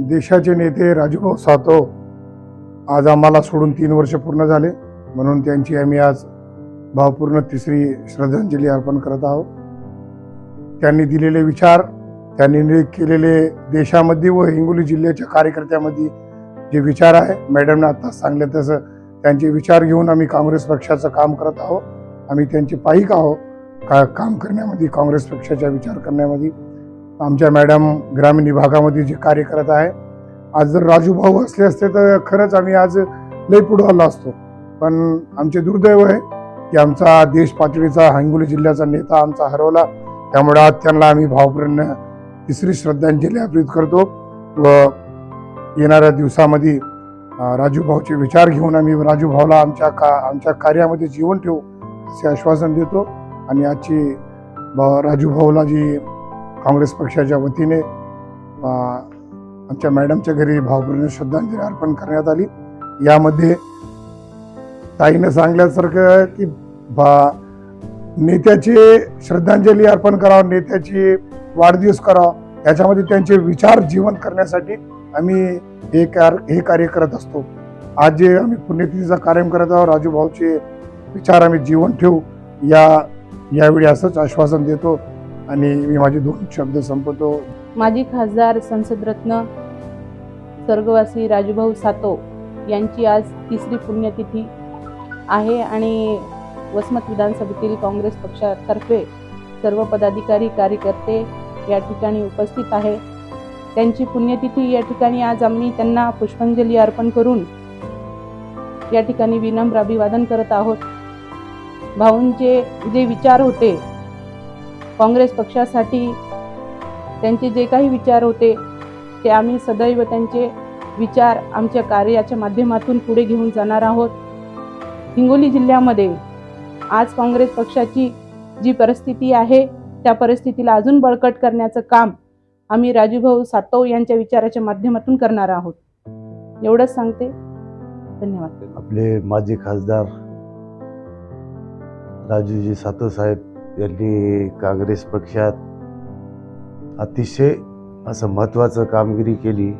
देशाचे नेते राजूभाऊ सातव आज आम्हाला सोडून तीन वर्ष पूर्ण झाले. म्हणून त्यांची आम्ही आज भावपूर्ण तिसरी श्रद्धांजली अर्पण करत आहोत. त्यांनी दिलेले विचार त्यांनी केलेले देशामध्ये व हिंगोली जिल्ह्याच्या कार्यकर्त्यामध्ये जे विचार आहे मॅडमने आत्ताच सांगले तसं त्यांचे विचार घेऊन आम्ही काँग्रेस पक्षाचं काम करत आहोत. आम्ही त्यांचे पाईक आहोत. का काम करण्यामध्ये काँग्रेस पक्षाचा विचार करण्यामध्ये. आमच्या मॅडम ग्रामीण विभागामध्ये जे कार्य करत आहे. आज जर राजू भाऊ असले असते तर खरंच आम्ही आज लई पुढं आलो असतो. पण आमचे दुर्दैव आहे की आमचा देश पातळीचा हिंगोली जिल्ह्याचा नेता आमचा हरवला. त्यामुळे आज त्यांना आम्ही भावपूर्ण तिसरी श्रद्धांजली अर्पित करतो. व येणाऱ्या दिवसामध्ये राजूभाऊचे राजू भाऊचे विचार घेऊन आम्ही राजू भाऊला आमच्या का आमच्या कार्यामध्ये जीवन ठेवू असे आश्वासन देतो. आणि आजची ब- राजू भाऊला जी काँग्रेस पक्षाच्या वतीने आमच्या मॅडमच्या घरी भावपूर्ण श्रद्धांजली अर्पण करण्यात आली. यामध्ये ताईनं सांगल्यासारखं की भा नेत्याची श्रद्धांजली अर्पण करावं नेत्याची वाढदिवस करावं याच्यामध्ये त्यांचे विचार जीवन करण्यासाठी आम्ही हे कार हे कार्य करत असतो. आज जे आम्ही पुण्यतिथीचा कार्यक्रम करत आहोत राजूभाऊचे विचार आम्ही जीवन ठेवू. या यावेळी असंच आश्वासन देतो. आणि मी माझे दोन शब्द संपवतो. माजी खासदार संसदरत्न स्वर्गवासी राजूभाऊ सातो यांची आज तिसरी पुण्यतिथी आहे आणि वसमत विधानसभेतील काँग्रेस पक्षातर्फे सर्व पदाधिकारी कार्यकर्ते या ठिकाणी उपस्थित आहे. त्यांची पुण्यतिथी या ठिकाणी आज आम्ही त्यांना पुष्पांजली अर्पण करून या ठिकाणी विनम्र अभिवादन करत आहोत. भाऊंचे जे विचार होते काँग्रेस पक्षासाठी त्यांचे जे काही विचार होते ते आम्ही सदैव त्यांचे विचार आमच्या कार्याच्या माध्यमातून पुढे घेऊन जाणार आहोत. हिंगोली जिल्ह्यामध्ये आज काँग्रेस पक्षाची जी परिस्थिती आहे त्या परिस्थितीला अजून बळकट करण्याचं काम आम्ही राजूभाऊ सातव यांच्या विचाराच्या माध्यमातून करणार आहोत. एवढंच सांगते. धन्यवाद. आपले माजी खासदार राजूजी सातवसाहेब यांनी काँग्रेस पक्षात अतिशय असं महत्त्वाचं कामगिरी केली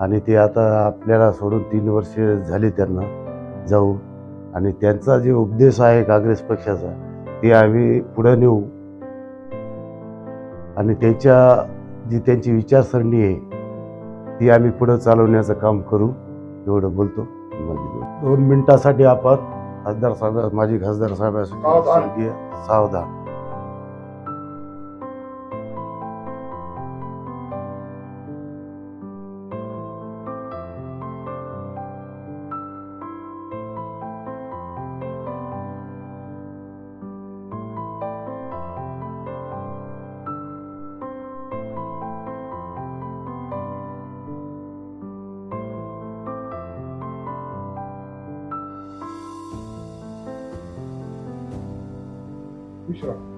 आणि ते आता आपल्याला सोडून तीन वर्ष झाली त्यांना जाऊ आणि त्यांचा जे उपदेश आहे काँग्रेस पक्षाचा ते आम्ही पुढं नेऊ. आणि त्याच्या जी त्यांची विचारसरणी आहे ती आम्ही पुढं चालवण्याचं काम करू एवढं बोलतो. दोन- मिनटासाठी आपण खासदार साहेब माजी खासदार सावधान. स्वर्गीय सावधान sure.